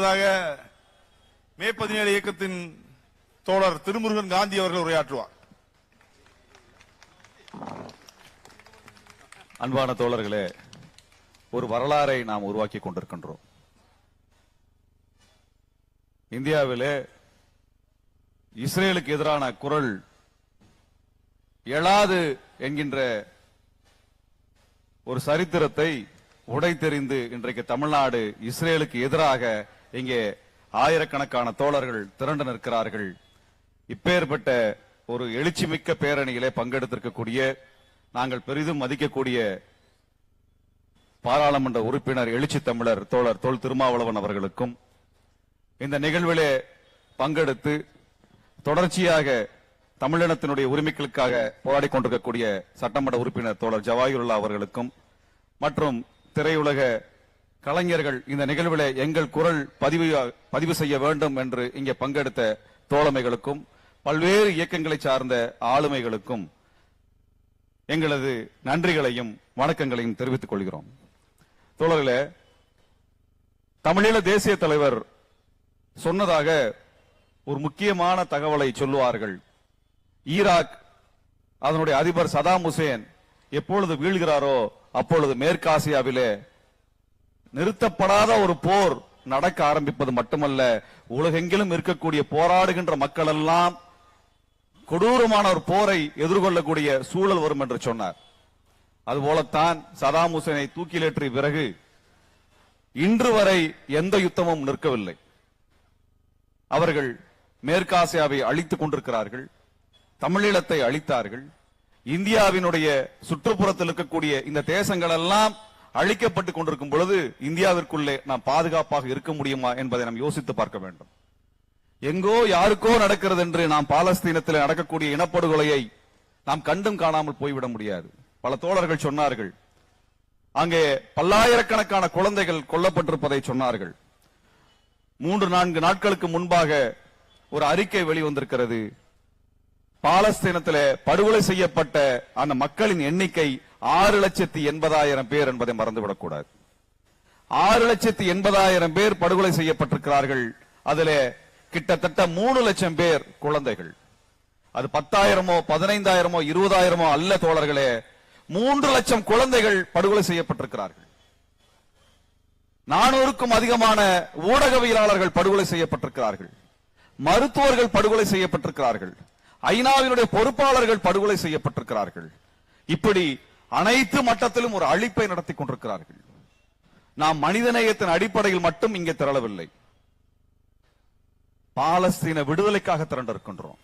அடுத்ததாக மே பதினேழு இயக்கத்தின் தோழர் திருமுருகன் காந்தி அவர்கள் உரையாற்றுவார். அன்பான தோழர்களே ஒரு வரலாறை நாம் உருவாக்கி கொண்டிருக்கின்றோம். இந்தியாவிலே இஸ்ரேலுக்கு எதிரான குரல் எழாது என்கின்ற ஒரு சரித்திரத்தை உடைத்தெறிந்து இன்றைக்கு தமிழ்நாடு இஸ்ரேலுக்கு எதிராக இங்கே ஆயிரக்கணக்கான தோழர்கள் திரண்டு நிற்கிறார்கள். இப்பேற்பட்ட ஒரு எழுச்சிமிக்க பேரணியிலே பங்கெடுத்திருக்கக்கூடிய நாங்கள் பெரிதும் மதிக்கக்கூடிய பாராளுமன்ற உறுப்பினர் எழுச்சி தமிழர் தோழர் தொல் திருமாவளவன் அவர்களுக்கும் இந்த நிகழ்விலே பங்கெடுத்து தொடர்ச்சியாக தமிழினத்தினுடைய உரிமைகளுக்காக போராடி கொண்டிருக்கக்கூடிய சட்டமன்ற உறுப்பினர் தோழர் ஜவாஹிருல்லா அவர்களுக்கும் மற்றும் திரையுலக கலைஞர்கள் இந்த நிகழ்வில் எங்கள் குரல் பதிவு பதிவு செய்ய வேண்டும் என்று இங்கே பங்கெடுத்த தோழமைகளுக்கும் பல்வேறு இயக்கங்களை சார்ந்த ஆளுமைகளுக்கும் எங்களது நன்றிகளையும் வணக்கங்களையும் தெரிவித்துக் கொள்கிறோம். தோழர்களே தமிழீழ தேசிய தலைவர் சொன்னதாக ஒரு முக்கியமான தகவலை சொல்லுவார்கள். ஈராக் அதனுடைய அதிபர் சதாம் ஹுசேன் எப்பொழுது வீழ்கிறாரோ அப்பொழுது மேற்காசியாவிலே நிறுத்தப்படாத ஒரு போர் நடக்க ஆரம்பிப்பது மட்டுமல்ல உலகெங்கிலும் இருக்கக்கூடிய போராடுகின்ற மக்கள் எல்லாம் கொடூரமான ஒரு போரை எதிர்கொள்ளக்கூடிய சூழல் வரும் என்று சொன்னார். அதுபோலத்தான் சதாம் ஹுசேனை தூக்கிலேற்றிய பிறகு இன்று வரை எந்த யுத்தமும் நிற்கவில்லை. அவர்கள் மேற்காசியாவை அழித்துக் கொண்டிருக்கிறார்கள் தமிழீழத்தை அழித்தார்கள் இந்தியாவினுடைய சுற்றுப்புறத்தில் இருக்கக்கூடிய இந்த தேசங்கள் எல்லாம் அழிக்கப்பட்டுக் கொண்டிருக்கும் பொழுது இந்தியாவிற்குள்ளே நாம் பாதுகாப்பாக இருக்க முடியுமா என்பதை நாம் யோசித்து பார்க்க வேண்டும். எங்கோ யாருக்கோ நடக்கிறது என்று நாம் பாலஸ்தீனத்தில் நடக்கக்கூடிய இனப்படுகொலையை நாம் கண்டும் காணாமல் போய்விட முடியாது. பல தோழர்கள் சொன்னார்கள். அங்கே பல்லாயிரக்கணக்கான குழந்தைகள் கொல்லப்பட்டிருப்பதை சொன்னார்கள். மூன்று நான்கு நாட்களுக்கு முன்பாக ஒரு அறிக்கை வெளிவந்திருக்கிறது. பாலஸ்தீனத்தில் படுகொலை செய்யப்பட்ட அந்த மக்களின் எண்ணிக்கை ஆறு லட்சத்தி எண்பதாயிரம் பேர் என்பதை மறந்துவிடக்கூடாது. ஆறு லட்சத்தி எண்பதாயிரம் பேர் படுகொலை செய்யப்பட்டிருக்கிறார்கள். அதிலே கிட்டத்தட்ட மூணு லட்சம் பேர் குழந்தைகள். அது பத்தாயிரமோ பதினைந்தாயிரமோ இருபதாயிரமோ அல்ல தோழர்களே. மூன்று லட்சம் குழந்தைகள் படுகொலை செய்யப்பட்டிருக்கிறார்கள். நானூறுக்கும் அதிகமான ஊடகவியலாளர்கள் படுகொலை செய்யப்பட்டிருக்கிறார்கள். மருத்துவர்கள் படுகொலை செய்யப்பட்டிருக்கிறார்கள். ஐநாவினுடைய பொறுப்பாளர்கள் படுகொலை செய்யப்பட்டிருக்கிறார்கள். இப்படி அனைத்து மட்டத்திலும் ஒரு அழிப்பை நடத்தி கொண்டிருக்கிறார்கள். நாம் மனிதநேயத்தின் அடிப்படையில் மட்டும் இங்கே திரளவில்லை. பாலஸ்தீன விடுதலைக்காக திரண்டிருக்கின்றோம்.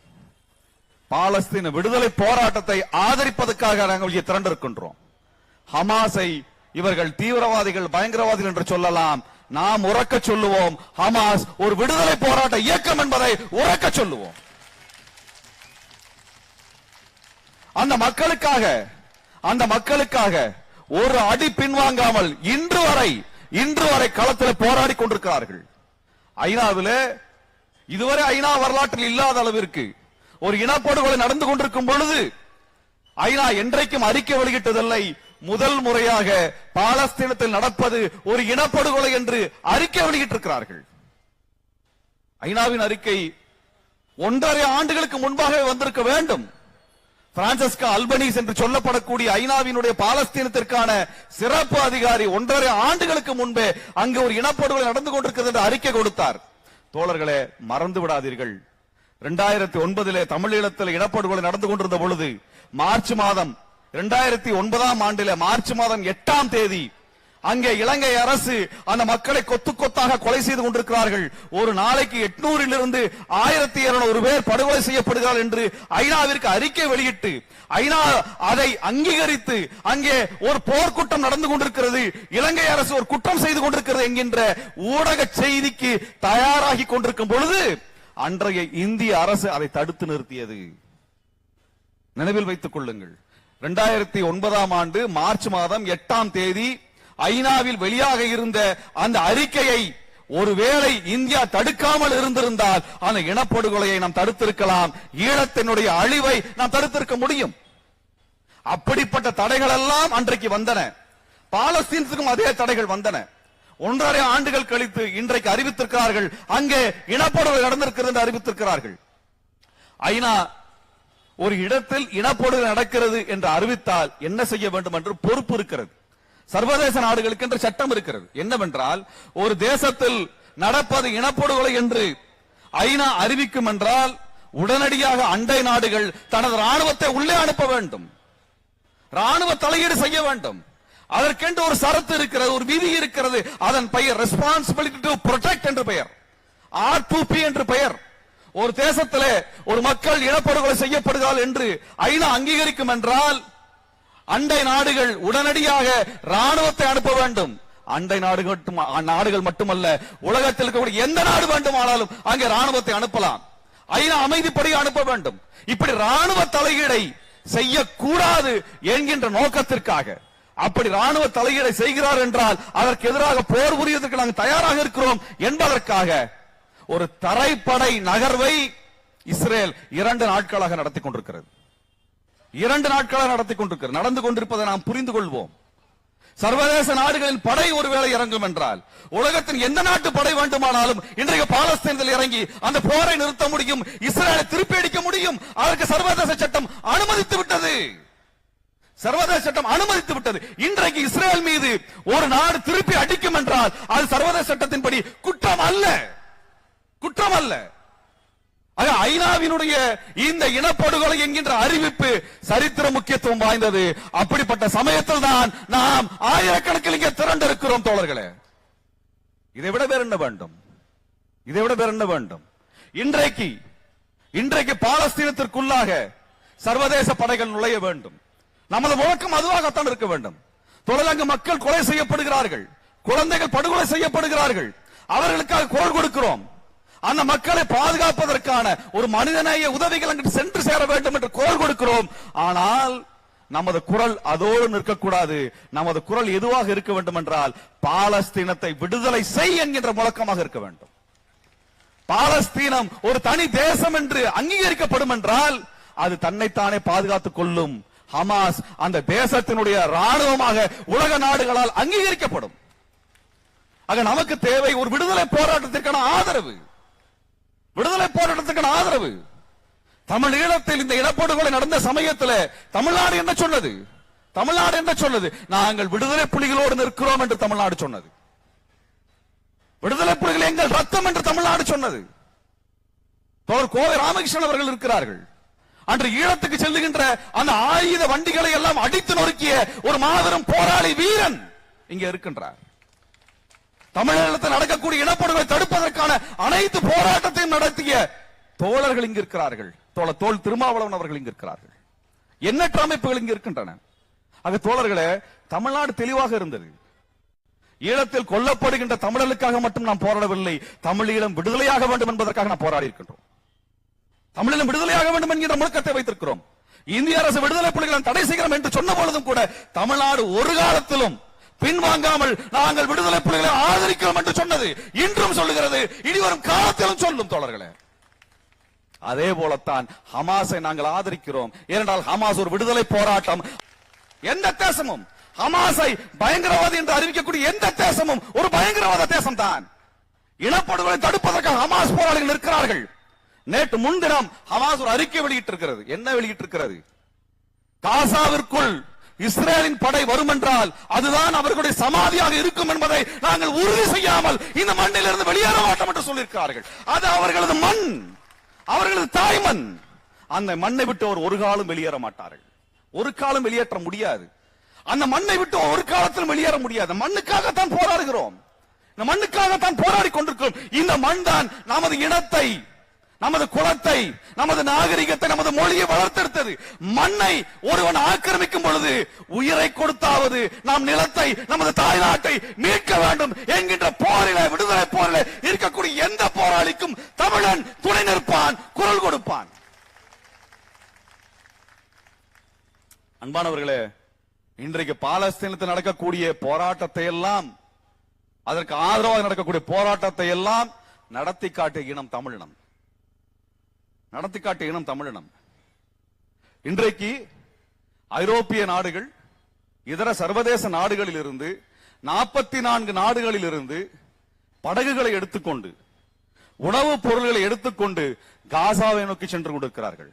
பாலஸ்தீன விடுதலை போராட்டத்தை ஆதரிப்பதற்காக நாங்கள் இங்கே திரண்டிருக்கின்றோம். ஹமாஸை இவர்கள் தீவிரவாதிகள் பயங்கரவாதிகள் என்று சொல்லலாம். நாம் உறக்க சொல்லுவோம். ஹமாஸ் ஒரு விடுதலை போராட்ட இயக்கம் என்பதை உறக்க சொல்லுவோம். அந்த மக்களுக்காக அந்த மக்களுக்காக ஒரு அடி பின்வாங்காமல் இன்று வரை இன்று வரை களத்தில் போராடி கொண்டிருக்கிறார்கள். ஐநாவில் இதுவரை ஐநா வரலாற்றில் இல்லாத அளவிற்கு ஒரு இனப்படுகொலை நடந்து கொண்டிருக்கும் பொழுது ஐநா என்றைக்கும் அறிக்கை வெளியிட்டதில்லை. முதல் முறையாக பாலஸ்தீனத்தில் நடப்பது ஒரு இனப்படுகொலை என்று அறிக்கை வெளியிட்டிருக்கிறார்கள். ஐநாவின் அறிக்கை ஒன்றரை ஆண்டுகளுக்கு முன்பாகவே வந்திருக்க வேண்டும். பிரான்சஸ்கா அல்பனீஸ் என்று சொல்லப்படக்கூடிய ஐநாவினுடைய பாலஸ்தீனத்திற்கான சிறப்பு அதிகாரி ஒன்றரை ஆண்டுகளுக்கு முன்பே அங்கு ஒரு இனப்படுகொலை நடந்து கொண்டிருக்கிறது என்று அறிக்கை கொடுத்தார். தோழர்களே மறந்து விடாதீர்கள். இரண்டாயிரத்தி ஒன்பதிலே தமிழீழத்தில் இனப்படுகொலை நடந்து கொண்டிருந்த பொழுது மார்ச் மாதம் இரண்டாயிரத்தி ஒன்பதாம் ஆண்டில மார்ச் மாதம் எட்டாம் தேதி அங்கே இலங்கை அரசு அந்த மக்களை கொத்து கொத்தாக கொலை செய்து கொண்டிருக்கிறார்கள். ஒரு நாளைக்கு எட்நூறிலிருந்து ஆயிரத்தி இருநூறு பேர் படுகொலை செய்யப்படுகிறார் என்று ஐநாவிற்கு அறிக்கை வெளியிட்டு ஐநா அதை அங்கீகரித்து அங்கே ஒரு போர்க்குற்றம் நடந்து கொண்டிருக்கிறது. இலங்கை அரசு ஒரு குற்றம் செய்து கொண்டிருக்கிறது என்கின்ற ஊடக செய்திக்கு தயாராகி கொண்டிருக்கும் பொழுது அன்றைய இந்திய அரசு அதை தடுத்து நிறுத்தியது. நினைவில் வைத்துக் கொள்ளுங்கள். இரண்டாயிரத்தி ஒன்பதாம் ஆண்டு மார்ச் மாதம் எட்டாம் தேதி ஐநாவில் வெளியாக இருந்த அந்த அறிக்கையை ஒருவேளை இந்தியா தடுக்காமல் இருந்திருந்தால் அந்த இனப்படுகொலையை நாம் தடுத்திருக்கலாம். ஈழத்தினுடைய அழிவை நாம் தடுத்திருக்க முடியும். அப்படிப்பட்ட தடைகள் எல்லாம் அன்றைக்கு வந்தன. பாலஸ்தீன்ஸுக்கும் அதே தடைகள் வந்தன. ஒன்றரை ஆண்டுகள் கழித்து இன்றைக்கு அறிவித்திருக்கிறார்கள். அங்கே இனப்படுகொலை நடந்திருக்கிறது என்று அறிவித்திருக்கிறார்கள். ஐநா ஒரு இடத்தில் இனப்படுகொலை நடக்கிறது என்று அறிவித்தால் என்ன செய்ய வேண்டும் என்று பொறுப்பு இருக்கிறது. சர்வதேச நாடுகளுக்கு என்று சட்டம் இருக்கிறது. என்னவென்றால் ஒரு தேசத்தில் நடப்பது இனப்படுகொலை என்று ஐநா அறிவிக்கும் என்றால் உடனடியாக அண்டை நாடுகள் தனது ராணுவத்தை உள்ளே அனுப்ப வேண்டும். ராணுவ தலையீடு செய்ய வேண்டும். அதற்கென்று ஒரு சரத்து இருக்கிறது ஒரு விதி இருக்கிறது. அதன் பெயர் ரெஸ்பான்சிபிலிட்டி டு ப்ரொடெக்ட் என்று பெயர். ஆர் டூ பி என்று பெயர். ஒரு தேசத்திலே ஒரு மக்கள் இனப்படுகொலை செய்யப்படுகிறார் என்று ஐநா அங்கீகரிக்கும் என்றால் அண்டை நாடுகள் உடனடியாக ராணுவத்தை அனுப்ப வேண்டும். அண்டை நாடுகள் நாடுகள் மட்டுமல்ல உலகத்தில் இருக்கக்கூடிய எந்த நாடு வேண்டுமானாலும் அங்கே ராணுவத்தை அனுப்பலாம். ஐநா அமைதிப்படி அனுப்ப வேண்டும். இப்படி ராணுவ தலையீடை செய்யக்கூடாது என்கின்ற நோக்கத்திற்காக. அப்படி ராணுவ தலையீடை செய்கிறார் என்றால் அதற்கு எதிராக போர் புரியதற்கு நாங்கள் தயாராக இருக்கிறோம் என்பதற்காக ஒரு தரைப்படை நகர்வை இஸ்ரேல் இரண்டு நாட்களாக நடத்தி கொண்டிருக்கிறது. இரண்டு நாட்களாக நடத்தி கொண்டிருக்கிறது நடந்து கொண்டிருப்பதை நாம் புரிந்து கொள்வோம். சர்வதேச நாடுகளின் படை ஒருவேளை இறங்கும் என்றால் உலகத்தின் எந்த நாட்டு படை வேண்டுமானாலும் இன்றைக்கு பாலஸ்தீனத்தில் இறங்கி அந்த போரை நிறுத்த முடியும் இஸ்ரேலை திருப்பி அடிக்க முடியும். அதற்கு சர்வதேச சட்டம் அனுமதித்து விட்டது. சர்வதேச சட்டம் அனுமதித்து விட்டது. இன்றைக்கு இஸ்ரேல் மீது ஒரு நாடு திருப்பி அடிக்கும் என்றால் அது சர்வதேச சட்டத்தின்படி குற்றம் அல்ல. குற்றம் அல்ல. ஐநாவினுடைய இந்த இனப்படுகொலை என்கின்ற அறிவிப்பு சரித்திர முக்கியத்துவம் வாய்ந்தது. அப்படிப்பட்ட சமயத்தில் தான் நாம் ஆயிரக்கணக்கில் இங்கே திரண்டிருக்கிறோம் தோழர்களே. இதை விட வேற என்ன வேண்டும்? இதை விட வேற என்ன வேண்டும்? இன்றைக்கு இன்றைக்கு பாலஸ்தீனத்திற்குள்ளாக சர்வதேச படைகள் நுழைய வேண்டும். நமது முழக்கம் அதுவாகத்தான் இருக்க வேண்டும். தொடர்ந்து மக்கள் கொலை செய்யப்படுகிறார்கள். குழந்தைகள் படுகொலை செய்யப்படுகிறார்கள். அவர்களுக்காக குரல் கொடுக்கிறோம். அந்த மக்களை பாதுகாப்பதற்கான ஒரு மனிதநேய உதவிகள் அங்கு சென்று சேர வேண்டும் என்று குரல் கொடுக்கிறோம். ஆனால் நமது குரல் அதோடு நிற்கக்கூடாது. நமது குரல் எதுவாக இருக்க வேண்டும் என்றால் பாலஸ்தீனத்தை விடுதலை செய் என்கின்ற முழக்கமாக இருக்க வேண்டும். பாலஸ்தீனம் ஒரு தனி தேசம் என்று அங்கீகரிக்கப்படும் என்றால் அது தன்னைத்தானே பாதுகாத்துக் கொள்ளும். ஹமாஸ் அந்த தேசத்தினுடைய ராணுவமாக உலக நாடுகளால் அங்கீகரிக்கப்படும். ஆக நமக்கு தேவை ஒரு விடுதலை போராட்டத்திற்கான ஆதரவு. விடுதலை போராட்டத்துக்கான ஆதரவு. தமிழ் ஈழத்தில் இந்த இனப்படுகொலை நடந்த சமயத்தில் தமிழ்நாடு என்ன சொன்னது? தமிழ்நாடு என்ன சொன்னது? நாங்கள் விடுதலை புலிகளோடு நிற்கிறோம் என்று தமிழ்நாடு சொன்னது. விடுதலை புலிகள் எங்கள் ரத்தம் என்று தமிழ்நாடு சொன்னது. கோவை ராமகிருஷ்ணன் அவர்கள் இருக்கிறார்கள். அன்று ஈழத்துக்கு செல்லுகின்ற அந்த ஆயுத வண்டிகளை எல்லாம் அடித்து நொறுக்கிய ஒரு மாபெரும் போராளி வீரன் இங்க இருக்கின்றார். தமிழகத்தில் நடக்கக்கூடிய இனப்படுகொலை தடுப்பதற்கான அனைத்து போராட்டத்தையும் நடத்திய தோழர்கள் இங்கு இருக்கிறார்கள். தோழ தோல் திருமாவளவன் அவர்கள் இங்கு இருக்கிறார்கள். எண்ணற்ற அமைப்புகள் இங்கு இருக்கின்றன. ஆக தோழர்களே தமிழ்நாடு தெளிவாக இருந்தது. ஈழத்தில் கொல்லப்படுகின்ற தமிழர்களுக்காக மட்டும் நாம் போராடவில்லை. தமிழீழம் விடுதலையாக வேண்டும் என்பதற்காக நாம் போராடி இருக்கின்றோம். தமிழீழம் விடுதலையாக வேண்டும் என்கிற முழக்கத்தை வைத்திருக்கிறோம். இந்திய அரசு விடுதலை புலிகளை தடை செய்கிறோம் என்று சொன்ன பொழுதும் கூட தமிழ்நாடு ஒரு காலத்திலும் பின்வாங்காமல் நாங்கள் விடுதலை புலிகளை ஆதரிக்கிறோம் என்று சொன்னது இன்றும் சொல்லுகிறது. இனி வரும் காலத்திலும் சொல்லும் தோழர்களே. அதே போலத்தான் ஹமாஸை நாங்கள் ஆதரிக்கிறோம். ஏனென்றால் ஹமாஸ் ஒரு விடுதலை போராட்டம். எந்த தேசமும் ஹமாஸை பயங்கரவாதி என்று அறிவிக்கக்கூடிய எந்த தேசமும் ஒரு பயங்கரவாத தேசம் தான் இனப்படுகொலை தடுப்பதற்காக ஹமாஸ் போராளிகள் இருக்கிறார்கள் நேற்று முன்தினம் ஹமாஸ் ஒரு அறிக்கை வெளியிட்டிருக்கிறது. என்ன வெளியிட்டிருக்கிறது? காசாவிற்குள் இஸ்ரேலின் படை வரும் என்றால் அதுதான் அவர்களுடைய சமாதியாக இருக்கும் என்பதை நாங்கள் உறுதி செய்யாமல் இந்த மண்ணிலிருந்து வெளியேற மாட்டோம் என்று சொல்லியிருக்கிறார்கள். அது அவர்களது மண் அவர்களது தாய் மண் அந்த மண்ணை விட்டு அவர் ஒரு காலம் வெளியேற மாட்டார்கள். ஒரு காலம் வெளியேற்ற முடியாது. அந்த மண்ணை விட்டு ஒரு காலத்திலும் வெளியேற முடியாது. மண்ணுக்காகத்தான் போராடுகிறோம். இந்த மண்ணுக்காகத்தான் போராடி கொண்டிருக்கிறோம். இந்த மண் தான் நமது இனத்தை நமது குலத்தை நமது நாகரிகத்தை நமது மொழியை வளர்த்தெடுத்தது. மண்ணை ஒருவன் ஆக்கிரமிக்கும் பொழுது உயிரை கொடுத்தாவது நாம் நிலத்தை நமது தாய்நாட்டை மீட்க வேண்டும் என்கின்ற போரில விடுதலை போரில இருக்கக்கூடிய எந்த போராளிக்கும் தமிழன் துணை நிற்பான் குரல் கொடுப்பான். அன்பானவர்களே இன்றைக்கு பாலஸ்தீனத்தில் நடக்கக்கூடிய போராட்டத்தை எல்லாம் அதற்கு ஆதரவாக நடக்கக்கூடிய போராட்டத்தை எல்லாம் நடத்தி காட்டு இனம் தமிழினம். நடத்தி காட்டிய இனம் தமிழினம். இன்றைக்கு ஐரோப்பிய நாடுகள் இதர சர்வதேச நாடுகளில் இருந்து நாற்பத்தி நான்கு நாடுகளில் இருந்து படகுகளை எடுத்துக்கொண்டு உணவுப் பொருள்களை எடுத்துக்கொண்டு காசாவை நோக்கி சென்று கொண்டிருக்கிறார்கள்.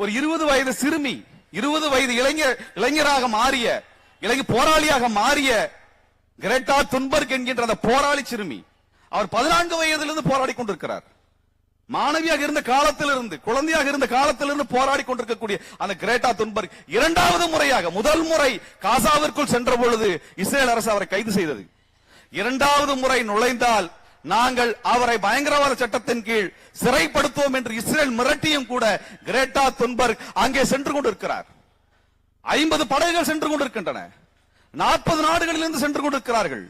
ஒரு இருபது வயது சிறுமி இருபது வயது இளைஞர் இளைஞராக மாறிய இளைஞர் போராளியாக மாறிய கிரேட்டா துன்பர்க் என்கின்ற அந்த போராளி சிறுமி அவர் பதினான்கு வயதிலிருந்து போராடி கொண்டிருக்கிறார். மாணவியாக இருந்த காலத்திலிருந்து குழந்தையாக இருந்த காலத்திலிருந்து போராடி கொண்டிருக்கக்கூடிய அந்த கிரேட்டா துன்பர்க் இரண்டாவது முறையாக முதல் முறை காசாவிற்குள் சென்ற பொழுது இஸ்ரேல் அரசு அவரை கைது செய்தது. இரண்டாவது முறை நுழைந்தால் நாங்கள் அவரை பயங்கரவாத சட்டத்தின் கீழ் சிறைப்படுத்துவோம் என்று இஸ்ரேல் மிரட்டியும் கூட கிரேட்டா துன்பர்க் அங்கே சென்று கொண்டிருக்கிறார். ஐம்பது படகுகள் சென்று கொண்டிருக்கின்றன. நாற்பது நாடுகளிலிருந்து சென்று கொண்டிருக்கிறார்கள்.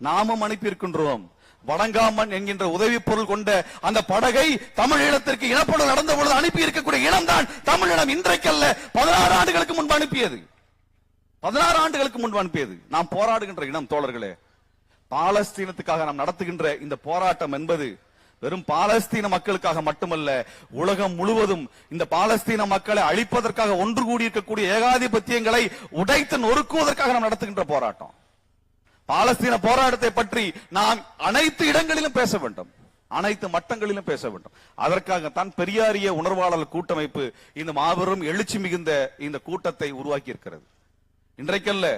நாமும் அனுப்பியிருக்கின்றோம். வணங்காமன் என்கின்ற உதவி பொருள் கொண்ட அந்த படகை தமிழீழத்திற்கு இனப்படுதல் நடந்த பொழுது அனுப்பி இருக்கக்கூடிய இனம்தான் தமிழிடம் இன்றைக்கல்ல. பதினாறு ஆண்டுகளுக்கு முன்பு அனுப்பியது. பதினாறு ஆண்டுகளுக்கு முன்பு அனுப்பியது. நாம் போராடுகின்ற இனம் தோழர்களே பாலஸ்தீனத்துக்காக நாம் நடத்துகின்ற இந்த போராட்டம் என்பது வெறும் பாலஸ்தீன மக்களுக்காக மட்டுமல்ல உலகம் முழுவதும் இந்த பாலஸ்தீன மக்களை அழிப்பதற்காக ஒன்று கூடியிருக்கக்கூடிய ஏகாதிபத்தியங்களை உடைத்து நொறுக்குவதற்காக நாம் நடத்துகின்ற போராட்டம். பாலஸ்தீன போராட்டத்தை பற்றி நாம் அனைத்து இடங்களிலும் பேச வேண்டும். அனைத்து மட்டங்களிலும் பேச வேண்டும். அதற்காகத்தான் பெரியாரிய உணர்வாளர் கூட்டமைப்பு இந்த மாபெரும் எழுச்சி மிகுந்த இந்த கூட்டத்தை உருவாக்கி இருக்கிறது இன்றைக்கல்ல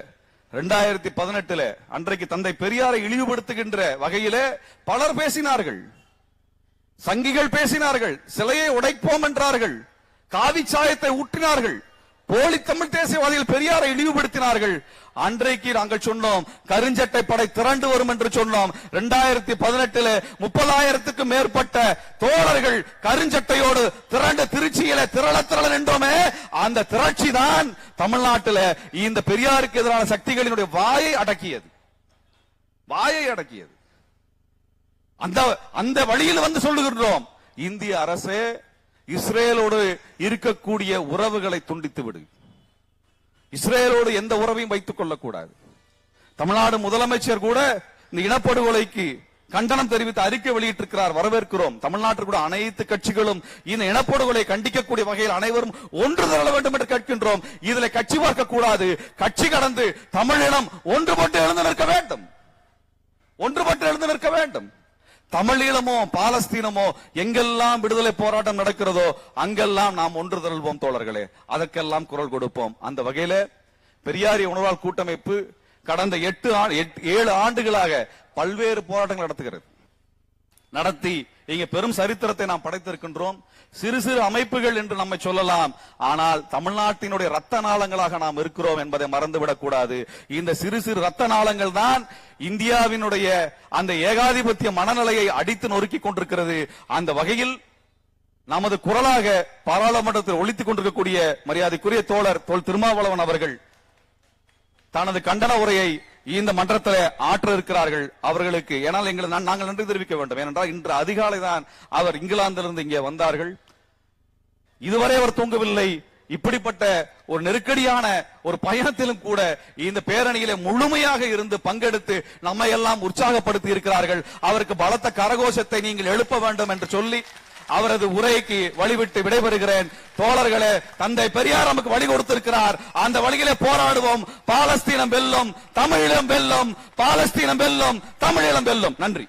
ரெண்டாயிரத்தி பதினெட்டுல அன்றைக்கு தந்தை பெரியாரை இழிவுபடுத்துகின்ற வகையிலே பலர் பேசினார்கள். சங்கிகள் பேசினார்கள். சிலையை உடைப்போம் என்றார்கள். காவி சாயத்தை ஊற்றினார்கள் போலி தமிழ் தேசியவாதிகள் பெரியாரை இழிவுபடுத்தினார்கள். அன்றைக்கு நாங்கள் சொன்னோம் கருஞ்சட்டை படை திரண்டு வரும் என்று சொன்னோம். இரண்டாயிரத்தி பதினெட்டுல முப்பதாயிரத்துக்கும் மேற்பட்ட தோழர்கள் கருஞ்சட்டையோடு திரண்டு திருச்சியில திரள திரள நின்றோமே அந்த திரட்சி தான் தமிழ்நாட்டில் இந்த பெரியாருக்கு எதிரான சக்திகளினுடைய வாயை அடக்கியது. வாயை அடக்கியது. அந்த அந்த வழியில் வந்து சொல்லுகின்றோம் இந்திய அரசே இஸ்ரேலோடு இருக்கக்கூடிய உறவுகளை துண்டித்து விடு. இஸ்ரேலோடு எந்த உறவையும் வைத்துக் கொள்ளக்கூடாது. தமிழ்நாடு முதலமைச்சர் கூட இந்த இனப்படுகொலைக்கு கண்டனம் தெரிவித்து அறிக்கை வெளியிட்டிருக்கிறார் வரவேற்கிறோம். தமிழ்நாட்டில் கூட அனைத்து கட்சிகளும் இந்த இனப்படுகொலை கண்டிக்கக்கூடிய வகையில் அனைவரும் ஒன்று திரள வேண்டும் என்று கேட்கின்றோம். இதுல கட்சி பார்க்க கூடாது கட்சி கடந்து தமிழினம் ஒன்றுபட்டு எழுந்து நிற்க வேண்டும். ஒன்றுபட்டு எழுந்து நிற்க வேண்டும். தமிழீழமோ பாலஸ்தீனமோ எங்கெல்லாம் விடுதலை போராட்டம் நடக்கிறதோ அங்கெல்லாம் நாம் ஒன்று திரள்வோம் தோழர்களே. அதற்கெல்லாம் குரல் கொடுப்போம். அந்த வகையில பெரியாரி உணர்வால் கூட்டமைப்பு கடந்த எட்டு எட்டு- ஏழு ஆண்டுகளாக பல்வேறு போராட்டங்கள் நடத்துகிறது. நடத்தி இங்க பெரும் சரித்திரத்தை நாம் படைத்திருக்கின்றோம். சிறு சிறு அமைப்புகள் என்று நம்மை சொல்லலாம். ஆனால் தமிழ்நாட்டினுடைய ரத்த நாளங்களாக நாம் இருக்கிறோம் என்பதை மறந்துவிடக் கூடாது இந்த சிறு சிறு ரத்த நாளங்கள் தான் இந்தியாவினுடைய அந்த ஏகாதிபத்திய மனநிலையை அடித்து நொறுக்கி கொண்டிருக்கிறது. அந்த வகையில் நமது குரலாக பாராளுமன்றத்தில் ஒழித்துக் கொண்டிருக்கக்கூடிய மரியாதைக்குரிய தோழர் தோல் திருமாவளவன் அவர்கள் தனது கண்டன உரையை இந்த மன்றத்தில் ஆற்ற இருக்கிறார்கள் அவர்களுக்கு. ஏனால் எங்களை நான் நாங்கள் நன்றி தெரிவிக்க வேண்டும். ஏனென்றால் இன்று அதிகாலை தான் அவர் இங்கிலாந்திலிருந்து இங்கே வந்தார்கள். இதுவரை அவர் தூங்கவில்லை. இப்படிப்பட்ட ஒரு நெருக்கடியான ஒரு பயணத்திலும் கூட இந்த பேரணியில முழுமையாக இருந்து பங்கெடுத்து நம்மை எல்லாம் உற்சாகப்படுத்தி இருக்கிறார்கள். அவருக்கு பலத்த கரகோஷத்தை நீங்கள் எழுப்ப வேண்டும் என்று சொல்லி அவரது உரைக்கு வழிவிட்டு விடைபெறுகிறேன். தோழர்களே தந்தை பெரியார் நமக்கு வழி கொடுத்திருக்கிறார். அந்த வழியிலே போராடுவோம். பாலஸ்தீனம் வெல்லும். தமிழீழம் வெல்லும். பாலஸ்தீனம் வெல்லும். தமிழீழம் வெல்லும். நன்றி.